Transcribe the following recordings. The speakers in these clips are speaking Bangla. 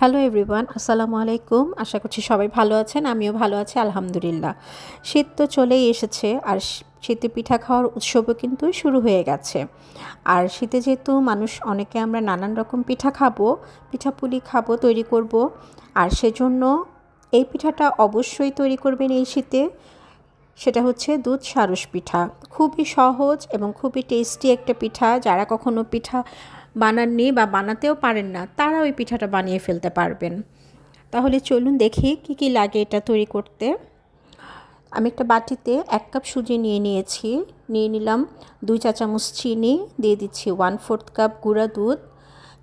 হ্যালো এভরিওয়ান আসসালামু আলাইকুম। আশা করছি সবাই ভালো আছেন, আমিও ভালো আছি, আলহামদুলিল্লাহ। শীত তো চলেই এসেছে, আর শীতে পিঠা খাওয়ার উৎসবও কিন্তু শুরু হয়ে গেছে। আর শীতে যেহেতু মানুষ অনেকে আমরা নানান রকম পিঠা খাব পিঠাপুলি খাব, তৈরি করব। আর সেজন্য এই পিঠাটা অবশ্যই তৈরি করবেন এই শীতে। সেটা হচ্ছে দুধ সারস পিঠা। খুবই সহজ এবং খুবই টেস্টি একটা পিঠা। যারা কখনো পিঠা বানাননি বা বানাতেও পারেন না, তারা ওই পিঠাটা বানিয়ে ফেলতে পারবেন। তাহলে চলুন দেখি কি কি লাগে এটা তৈরি করতে। আমি একটা বাটিতে এক কাপ সুজি নিয়ে নিয়েছি। নিয়ে নিলাম দুই চা চামচ চিনি, দিয়ে দিচ্ছি ওয়ান ফোর্থ কাপ গুঁড়া দুধ।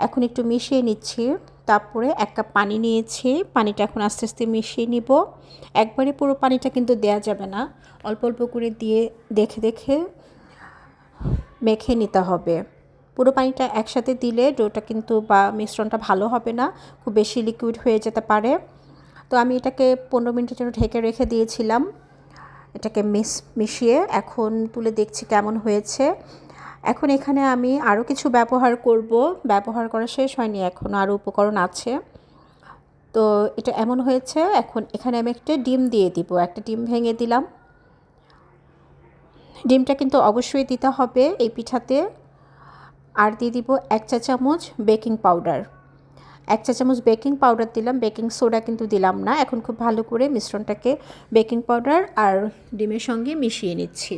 এখন একটু মিশিয়ে নিচ্ছি, তারপরে এক কাপ পানি নিয়েছি, পানিটা এখন আস্তে আস্তে মিশিয়ে নিব। একবারে পুরো পানিটা কিন্তু দেয়া যাবে না, অল্প অল্প করে দিয়ে দেখে দেখে মেখে নিতে হবে। পুরো পানিটা একসাথে দিলে ডোটা কিন্তু বা মিশ্রণটা ভালো হবে না, খুব বেশি লিকুইড হয়ে যেতে পারে। তো আমি এটাকে পনেরো মিনিটের জন্য ঢেকে রেখে দিয়েছিলাম, এটাকে মিস, মিশিয়ে এখন তুলে দেখছি কেমন হয়েছে। এখন এখানে আমি আরও কিছু ব্যবহার করব, ব্যবহার করা শেষ হয়নি, এখন আরও উপকরণ আছে। তো এটা এমন হয়েছে, এখন এখানে আমি একটা ডিম দিয়ে দিব, একটা ডিম ভেঙে দিলাম। ডিমটা কিন্তু অবশ্যই দিতে হবে এই পিঠাতে। আর দিয়ে দিব এক চা চামচ বেকিং পাউডার। এক চা চামচ বেকিং পাউডার দিলাম, বেকিং সোডা কিন্তু দিলাম না। এখন খুব ভালো করে মিশ্রণটাকে বেকিং পাউডার আর ডিমের সঙ্গে মিশিয়ে নিচ্ছি।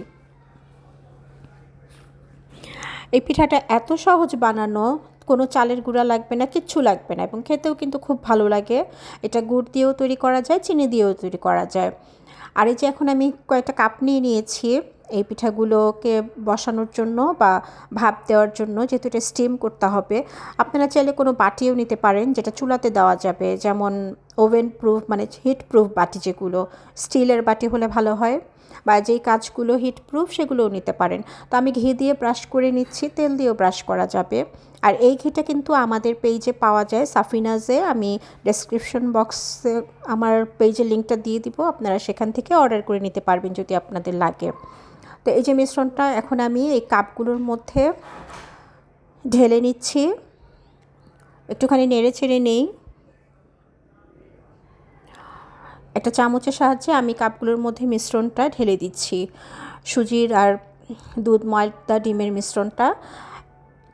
এই পিঠাটা এত সহজ বানানো, কোনো চালের গুঁড়া লাগবে না, কিচ্ছু লাগবে না এবং খেতেও কিন্তু খুব ভালো লাগে। এটা গুড় দিয়েও তৈরি করা যায়, চিনি দিয়েও তৈরি করা যায়। আর এই যে এখন আমি কয়েকটা কাপ নিয়ে নিয়েছি। এই পিঠাগুলোকে বসানোর জন্য বা ভাপ দেওয়ার জন্য যেহেতু এটা স্টিম করতে হবে, আপনারা চাইলে কোনো বাটিও নিতে পারেন যেটা চুলাতে দেওয়া যাবে, যেমন ওভেন প্রুফ মানে হিট প্রুফ বাটি যেগুলো, স্টিলের বাটি হলে ভালো হয় বা যেই কাজগুলো হিট প্রুফ সেগুলোও নিতে পারেন। তো আমি ঘি দিয়ে ব্রাশ করে নিচ্ছি, তেল দিয়েও ব্রাশ করা যাবে। আর এই ঘিটা কিন্তু আমাদের পেজে পাওয়া যায়, সাফিনাজে আমি ডেসক্রিপশন বক্সে আমার পেজের লিঙ্কটা দিয়ে দিব, আপনারা সেখান থেকে অর্ডার করে নিতে পারবেন যদি আপনাদের লাগে। তো এই যে মিশ্রণটা এখন আমি এই কাপগুলোর মধ্যে ঢেলে নিচ্ছি। একটুখানি নেড়ে ছেড়ে নেই। একটা চামচের সাহায্যে আমি কাপগুলোর মধ্যে মিশ্রণটা ঢেলে দিচ্ছি। সুজির আর দুধ ময়দা ডিমের মিশ্রণটা।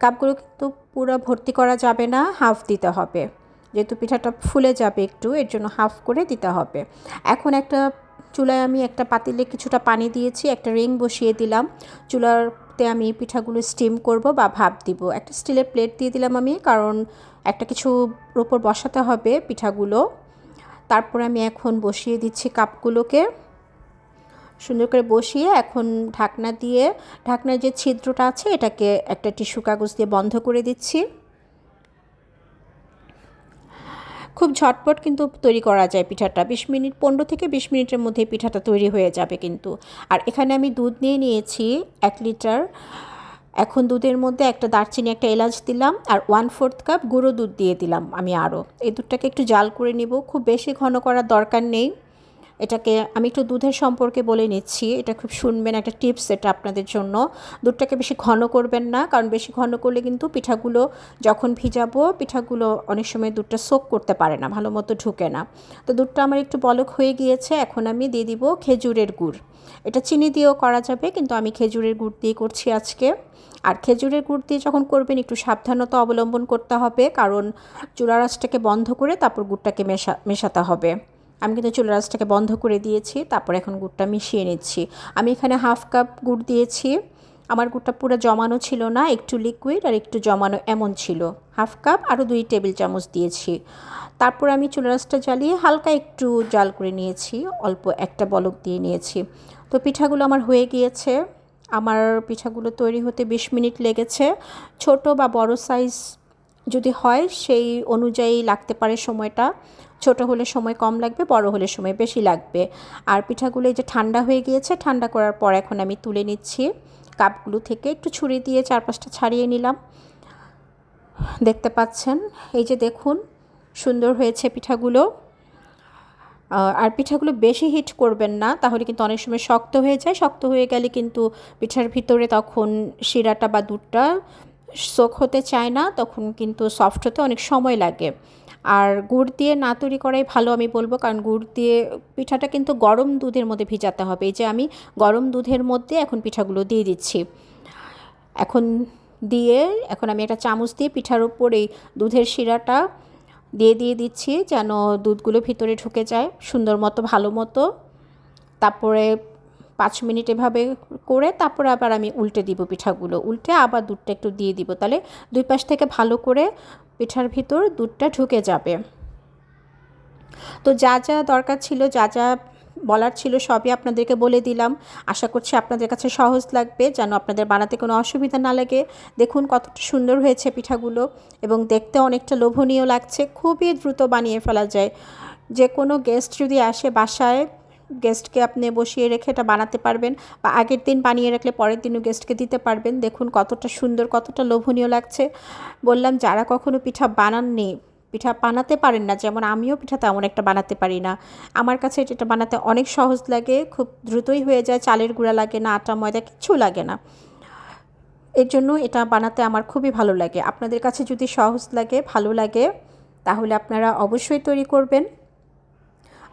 কাপগুলো কিন্তু পুরো ভর্তি করা যাবে না, হাফ দিতে হবে। যেহেতু পিঠাটা ফুলে যাবে একটু, এর জন্য হাফ করে দিতে হবে। এখন একটা চুলায় আমি একটা পাতিলে কিছুটা পানি দিয়েছি, একটা রিং বসিয়ে দিলাম। চুলাতে আমি পিঠাগুলো স্টিম করব বা ভাপ দিব। একটা স্টিলের প্লেট দিয়ে দিলাম আমি, কারণ একটা কিছুর ওপর বসাতে হবে পিঠাগুলো। তারপর আমি এখন বসিয়ে দিচ্ছি কাপগুলোকে। সুন্দর করে বসিয়ে এখন ঢাকনা দিয়ে, ঢাকনার যে ছিদ্রটা আছে এটাকে একটা টিস্যু কাগজ দিয়ে বন্ধ করে দিচ্ছি। খুব ঝটপট কিন্তু তৈরি করা যায় পিঠাটা। বিশ মিনিট, পনেরো থেকে বিশ মিনিটের মধ্যে পিঠাটা তৈরি হয়ে যাবে কিন্তু। আর এখানে আমি দুধ নিয়ে নিয়েছি এক লিটার। এখন দুধের মধ্যে একটা দারচিনি, একটা এলাচ দিলাম আর ওয়ান ফোর্থ কাপ গুঁড়ো দুধ দিয়ে দিলাম আমি আরও। এই দুধটাকে একটু জাল করে নিব। খুব বেশি ঘন করার দরকার নেই। এটাকে আমি একটু দুধের সম্পর্কে বলে নিচ্ছি। এটা খুব শুনবেন, একটা টিপস এটা আপনাদের জন্য। দুধটাকে বেশি ঘন করবেন না, কারণ বেশি ঘন করলে কিন্তু পিঠাগুলো যখন ভিজাবো, পিঠাগুলো অনেক সময় দুধটা সোক করতে পারে না, ভালো মতো ঢুকে না। তো দুধটা আমার একটু বলক হয়ে গিয়েছে, এখন আমি দিয়ে দিব খেজুরের গুড়। এটা চিনি দিয়েও করা যাবে, কিন্তু আমি খেজুরের গুড় দিয়ে করছি আজকে। আর খেজুরের গুড় দিয়ে যখন করবেন, একটু সাবধানতা অবলম্বন করতে হবে, কারণ চুলা রাসটাকে বন্ধ করে তারপর গুড়টাকে মেশা, মেশাতে হবে। আমি কিন্তু চুলা রাসটাকে বন্ধ করে দিয়েছি, তারপর এখন গুড়টা মিশিয়ে নিচ্ছি। আমি এখানে হাফ কাপ গুড় দিয়েছি। আমার গুড়টা পুরো জমানো ছিল না, একটু লিকুইড আর একটু জমানো এমন ছিল। হাফ কাপ আরও দুই টেবিল চামচ দিয়েছি। তারপর আমি চুলা রাসটা জ্বালিয়ে হালকা একটু জাল করে নিয়েছি, অল্প একটা বলক দিয়ে নিয়েছি। তো পিঠাগুলো আমার হয়ে গিয়েছে। আমার পিঠাগুলো তৈরি হতে বিশ মিনিট লেগেছে। ছোট বা বড় সাইজ যদি হয়, সেই অনুযায়ী লাগতে পারে সময়টা। ছোট হলে সময় কম লাগবে, বড় হলে সময় বেশি লাগবে। আর পিঠাগুলো এই যে ঠান্ডা হয়ে গিয়েছে, ঠান্ডা করার পর এখন আমি তুলে নিচ্ছি। কাপগুলো থেকে একটু ছুরি দিয়ে চারপাশটা ছাড়িয়ে নিলাম। দেখতে পাচ্ছেন? এই যে দেখুন, সুন্দর হয়েছে পিঠাগুলো। আর পিঠাগুলো বেশি হিট করবেন না, তাহলে কিন্তু অনেক সময় শক্ত হয়ে যায়। শক্ত হয়ে গেলে কিন্তু পিঠার ভিতরে তখন শিরাটা বা দুধটা সোক হতে চায় না, তখন কিন্তু সফট হতে অনেক সময় লাগে। আর গুড় দিয়ে না তৈরি করাই ভালো আমি বলব, কারণ গুড় দিয়ে পিঠাটা কিন্তু গরম দুধের মধ্যে ভিজাতে হবে। এই যে আমি গরম দুধের মধ্যে এখন পিঠাগুলো দিয়ে দিচ্ছি। এখন দিয়ে, এখন আমি একটা চামচ দিয়ে পিঠার উপর দুধের শিরাটা দিয়ে দিয়ে দিচ্ছি যেন দুধগুলো ভিতরে ঢুকে যায় সুন্দর মতো, ভালো মতো। তারপরে পাঁচ মিনিট এভাবে করে তারপরে আবার আমি উল্টে দিব পিঠাগুলো। উল্টে আবার দুধটা একটু দিয়ে দিব। তাহলে দুই পাশ থেকে ভালো করে পিঠার ভিতর দুধটা ঢুকে যাবে। তো যা যা দরকার ছিল, যা যা বলার ছিল সবই আপনাদেরকে বলে দিলাম। আশা করছি আপনাদের কাছে সহজ লাগবে, যেন আপনাদের বানাতে কোনো অসুবিধা না লাগে। দেখুন কতটা সুন্দর হয়েছে পিঠাগুলো এবং দেখতে অনেকটা লোভনীয় লাগছে। খুবই দ্রুত বানিয়ে ফেলা যায়। যে কোনো গেস্ট যদি আসে বাসায় গেস্টকে আপনি বসিয়ে রেখে এটা বানাতে পারবেন বা আগের দিন বানিয়ে রাখলে পরের দিনও গেস্টকে দিতে পারবেন। দেখুন কতটা সুন্দর, কতটা লোভনীয় লাগছে। বললাম, যারা কখনো পিঠা বানাননি, পিঠা বানাতে পারেন না, যেমন আমিও পিঠা তেমন একটা বানাতে পারি না। আমার কাছে এটা বানাতে অনেক সহজ লাগে, খুব দ্রুতই হয়ে যায়, চালের গুঁড়া লাগে না, আটা, ময়দা, কিচ্ছু লাগে না। এর জন্য এটা বানাতে আমার খুবই ভালো লাগে। আপনাদের কাছে যদি সহজ লাগে, ভালো লাগে, তাহলে আপনারা অবশ্যই তৈরি করবেন।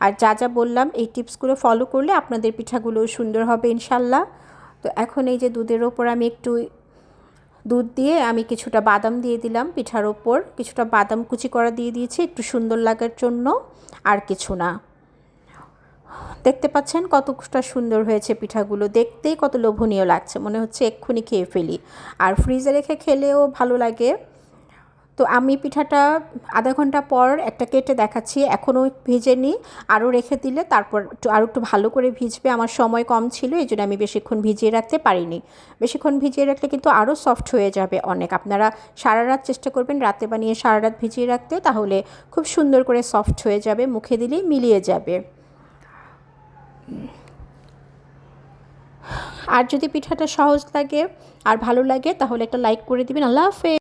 আর যা যা বললাম, এই টিপসগুলো ফলো করলে আপনাদের পিঠাগুলো সুন্দর হবে ইনশাল্লাহ। তো এখন এই যে দুধের ওপর আমি একটু দুধ দিয়ে আমি কিছুটা বাদাম দিয়ে দিলাম পিঠার ওপর। কিছুটা বাদাম কুচি করা দিয়ে দিয়েছি একটু সুন্দর লাগার জন্য, আর কিছু না। দেখতে পাচ্ছেন কতটা সুন্দর হয়েছে পিঠাগুলো। দেখতেই কত লোভনীয় লাগছে, মনে হচ্ছে এক্ষুনি খেয়ে ফেলি। আর ফ্রিজে রেখে খেলেও ভালো লাগে। তো আমি পিঠাটা আধা ঘণ্টা পর একটা কেটে দেখাচ্ছি, এখনও ভেজে ভিজেনি আরও রেখে দিলে তারপর একটু, আরও একটু ভালো করে ভিজবে। আমার সময় কম ছিল, এই জন্য আমি বেশিক্ষণ ভিজিয়ে রাখতে পারিনি। বেশিক্ষণ ভিজিয়ে রাখলে কিন্তু আরও সফট হয়ে যাবে অনেক। আপনারা সারা রাত চেষ্টা করবেন রাতে বানিয়ে সারা রাত ভিজিয়ে রাখতে, তাহলে খুব সুন্দর করে সফট হয়ে যাবে, মুখে দিলেই মিলিয়ে যাবে। আর যদি পিঠাটা সহজ লাগে আর ভালো লাগে, তাহলে একটা লাইক করে দিবেন। আল্লাহ হাফেজ।